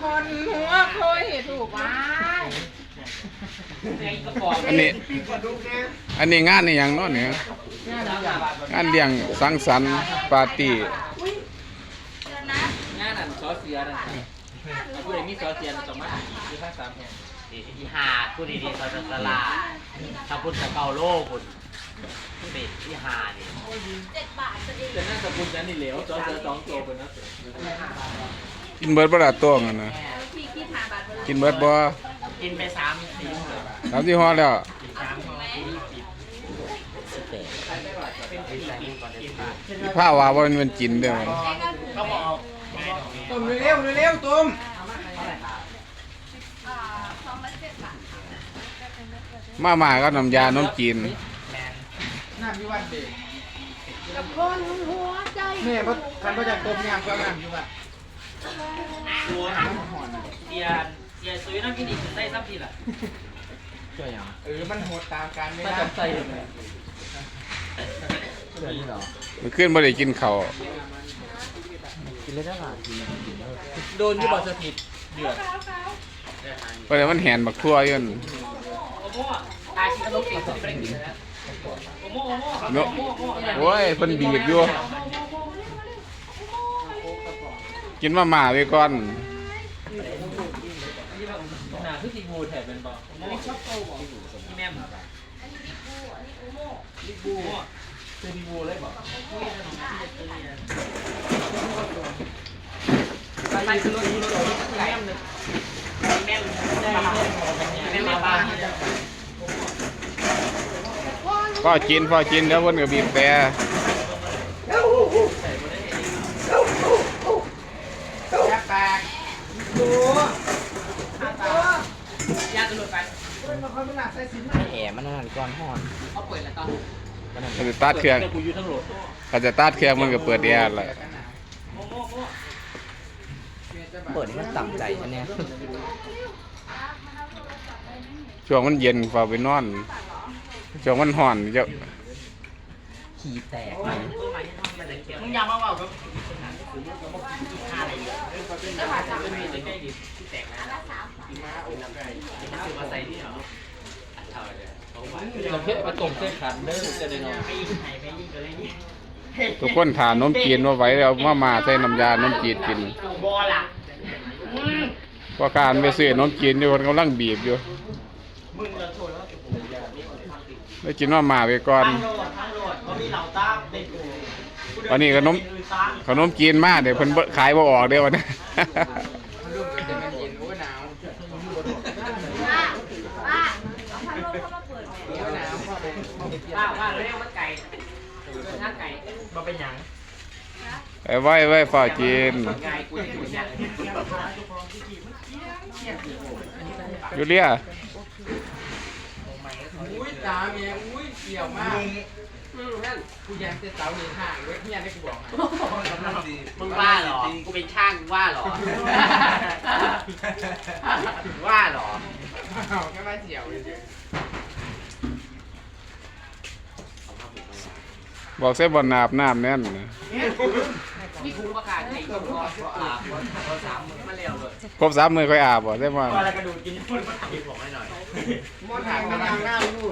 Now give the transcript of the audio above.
คนหัวโคยถูกว่าอันนี้ อันนี้งานนี่ยังเนาะเนี่ยงานเลี้ยงสังสรรค์ปาร์ตี้งานนั่นซอเสียนั่นเอาผู้ใดมีซอเสียนั่นต้องมาอยู่ข้างสามแห่งอีหาพูดดีๆตอนสลาถ้าพูดจะเกาโลคุณเป็ดที่หานี่แต่นั่นสกุลนั้นนี่เหลวซอเสียสองโตัวเป็นนักเสือ กินเบิดบ่ล่ะตัวมันนะกินเบิดบ่กินไปสามสี่ตามที่ฮอดแล้วสามสี่สิบสิบแปดเป็นสี่ปีก่อนจะตายอีผ้าว่าบ่มันกินเด้อเขาบอกเอาตุ่มเร็วเร็วตุ่มมาม่ากับน้ำยานมจีนแมนน้ำอยู่วันเด็กกับคนหัวใจแม่บ่คันบ่จากต้มยำก็น้ำอยู่วัน ตัวเสียเสียซุยน้ำกินอีกได้ซ้ำทีละช่วยยังเออมันโหดตามการไม่ถ้าได้จำใส่เลยมื้อคืนบ่ได้กินข้าวกินเลยได้หรอโดนที่บอกสถิตเดือดเพราะว่ามันแหนบักทั่วอยู่นั่นโอ้โหอาชีพขนมปีกไม่ได้กินนะโอ้โหโอ้โหเนาะโอ้ยเพิ่นบีบอยู่ กินมาม่าไว้ก่อนหนาคือสีมูแถบเป็นบอกแม่มลิบูเป็นลิบูเลยบอกไปคือรถรถแม่มเลยแม่มแม่มบ้านพ่อจีนพ่อกินแล้วเพิ่นก็บีบแต่ แซ่บแปลกดู ยากกระโดดไปเฮ้ยมันคนมันหนักใส่สินแหมันนั่นก้อนห่อนเขาเปิดแล้วตอนเขาจะตัดเครื่องกูอยู่ทั้งโหลดเขาจะตัดเครื่องมันก็เปิดแอร์แหละเปิดมันต่ำใจใช่ไหมช่วงมันเย็นฟ้าไปนอนช่วงมันร้อนจะขี้แตกมึงอย่ามาว่ากับอะไรเยอะแล้วผ่านจากไม่ได้ได้ดิที่แตกนะ มาใส่นี่เหรอเราเทะมาตกเส้นขันเด้อจะได้นอนทุกคนทานนมจีนว่าไว้แล้วมาม่าใส่น้ำยา นมจีนกินบอล่ะเพราะการไปซื้อน้มจีนอยู่คนกำลังบีบอยู่แล้วได้กินมาม่าไปก่อนวันนี้ขนมขนมจีนมากเดี๋ยวเพิ่นขายบ่ออกเด้อวันนี้มันรุ่มกั นแต่มันเย็นโอ้ยหนาวป้าป้าเอาพัดลมเข้ามาเปิดแม่โอ้ยหนาวพ่อผมพ่อไปเที่ยวว่าว่าเรียกว่าไก่ถ้าไก่มาเป็นหยังไอ้ไว้ไว้ฝ่าจีนไก่กูจะอยู่เนี่ยยูเลียอุ้ยตาเมียอุ้ยเกี่ยวมากอืมนั่นกูยังจะเสาหนีห่างเว้ยเมียได้กูบอกให้มึงว่าเหรอ กูเป็นช่างว่าเหรอ ว่าเหรอเอาแค่ว่าเสี่ยวเฉยบอกใส่บ่อนอาบน้ำแน่นนะมีคุ้มประกาศให้กับพ่อพ่ออาบพ่อสามมือมาเร็วเลยครบสามมือค่อยอาบบ่ใช่บ่อนอะไรกระดูกกินพุ่นมาถ่ายบอกให้หน่อยๆมดหางกำลังหน้าลูก